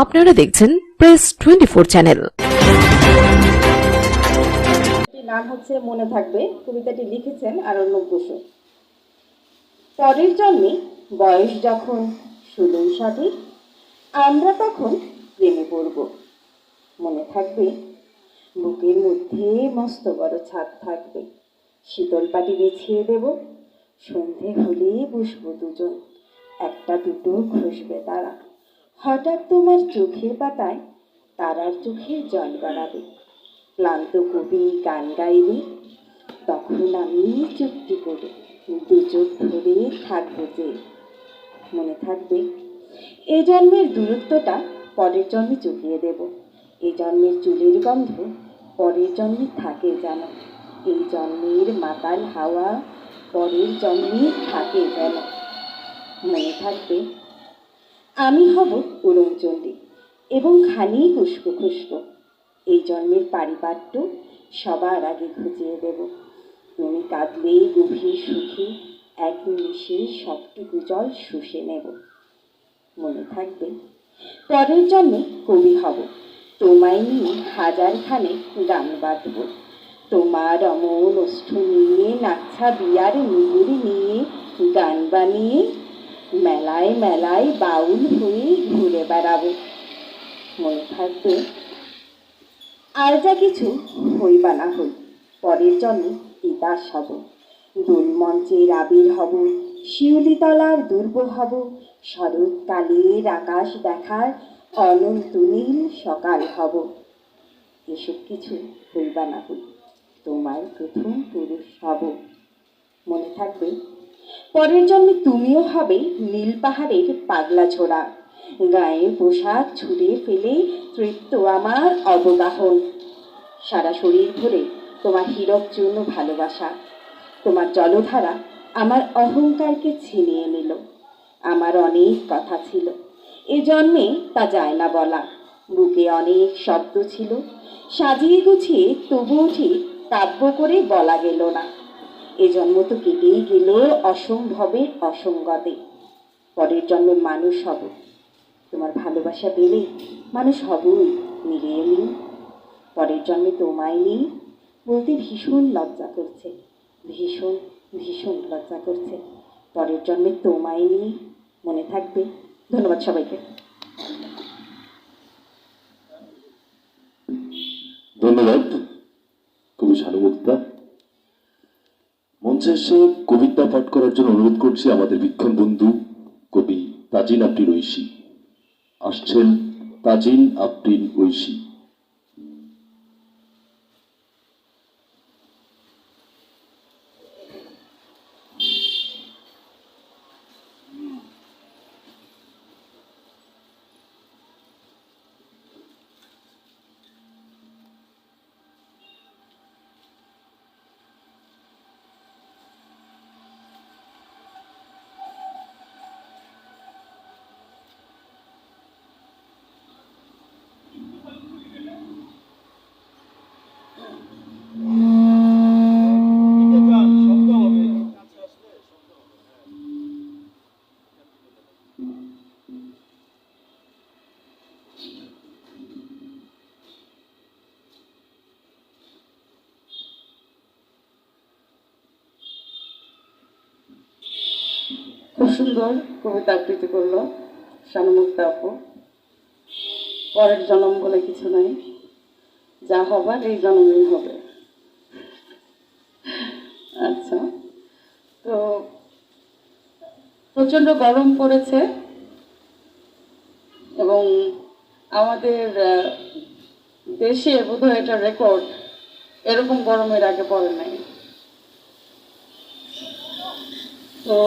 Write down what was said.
আপনারা দেখছেন press twenty four channel নাম হচ্ছে মনে থাকবে। কবিতাটি লিখেছেন আরণ্যক বসু। পরের জন্মে বয়স যখন ষোলোই সঠিক আমরা তখন প্রেমে পড়ব। মনে থাকবে, বুকের মধ্যে মস্ত বড় ছাদ থাকবে। শীতল পাটি বিছিয়ে দেব। সন্ধে হলে বসবো দুজন। একটা দুটো ঘষবে তারা। হঠাৎ তোমার চোখের পাতায় তারার চোখে জল গড়াবে। ক্লান্ত কবি গান গাইবে। তখন আমি চুক্তি করে দু চোখ ধরে থাকব যে। মনে থাকবে, এ জন্মের দূরত্বটা পরের জন্মে চুকিয়ে দেব। এ জন্মের চুলের গন্ধ পরের জন্মে থাকে যেন। এই জন্মের মাতাল হাওয়া পরের জন্মে থাকে যেন। মনে থাকবে আমি হব উড়নচণ্ডী এবং খানি খুশকো খুশকো এই জন্মের পারিপাট্য সবার আগে খুঁজিয়ে দেব। তুমি কাঁদলে গভীর সুখে এক নিমিষে সবটুকু জল শুষে নেব। মনে থাকবে, পরের জন্মে কবি হব। তোমায় নিয়ে হাজার খানে গান বাঁধব তোমার অমন ওষ্ঠ নিয়ে, নাচ্ছা বিয়ার নুপুর নিয়ে, গান বানিয়ে মেলায় মেলায় বাউল হয়ে ঘুরে বেড়াবো মনে থাকবে আর যা কিছু হই বা না হই পরের জন্মে তিতাস হব দোল মঞ্চের আবির হব শিউলিতলার দুর্ব হব শরৎকালের আকাশ দেখার অনন্ত নীল সকাল হব এসব কিছু হই বা না হই তোমার প্রথম পুরুষ হব মনে থাকবে পরের জন্মে তুমিও হবে নীল পাহাড়ের পাগলা ছোড়া। গায়ে পোশাক ছুঁড়ে ফেলে তৃপ্ত আমার অবগাহন। সারা শরীর ভরে তোমার হীরক চূর্ণ ভালোবাসা। তোমার জলধারা আমার অহংকারকে ছিনিয়ে নিল। আমার অনেক কথা ছিল। এ জন্মে তা যায় না বলা। বুকে অনেক শব্দ ছিল। সাজিয়ে গুছিয়ে তবুও ঠিক কাব্য করে বলা গেল না। এ জন্ম তো কেটেই গেল অসম্ভবের অসঙ্গতে। পরের জন্মে মানুষ হব। তোমার ভালোবাসা পেলে মানুষ হবই, মিলিয়ে নিই পরের জন্মে তোমায় নিই বলতে ভীষণ লজ্জা করছে, ভীষণ ভীষণ লজ্জা করছে। পরের জন্মে তোমায় নিই মনে থাকবে। ধন্যবাদ সবাইকে ধন্যবাদ কবি শানুমুক্তা মঞ্চে কবিতা পাঠ করার জন্য অনুরোধ করছি আমাদের বিক্ষণ বন্ধু কবি তাজিন আবটির ঐশী। আসছেন তাজিন আপটিন ঐশী। খুব সুন্দর কবিতা আবৃত্তি করল শানুমুক্তা আপু। পরের জন্ম বলে কিছু নাই। যা হবার এই জন্মেই হবে। আচ্ছা তো প্রচণ্ড গরম পড়েছে এবং আমাদের দেশে বোধহয় এটা রেকর্ড এরকম গরমের আগে পড়ে নাই। তো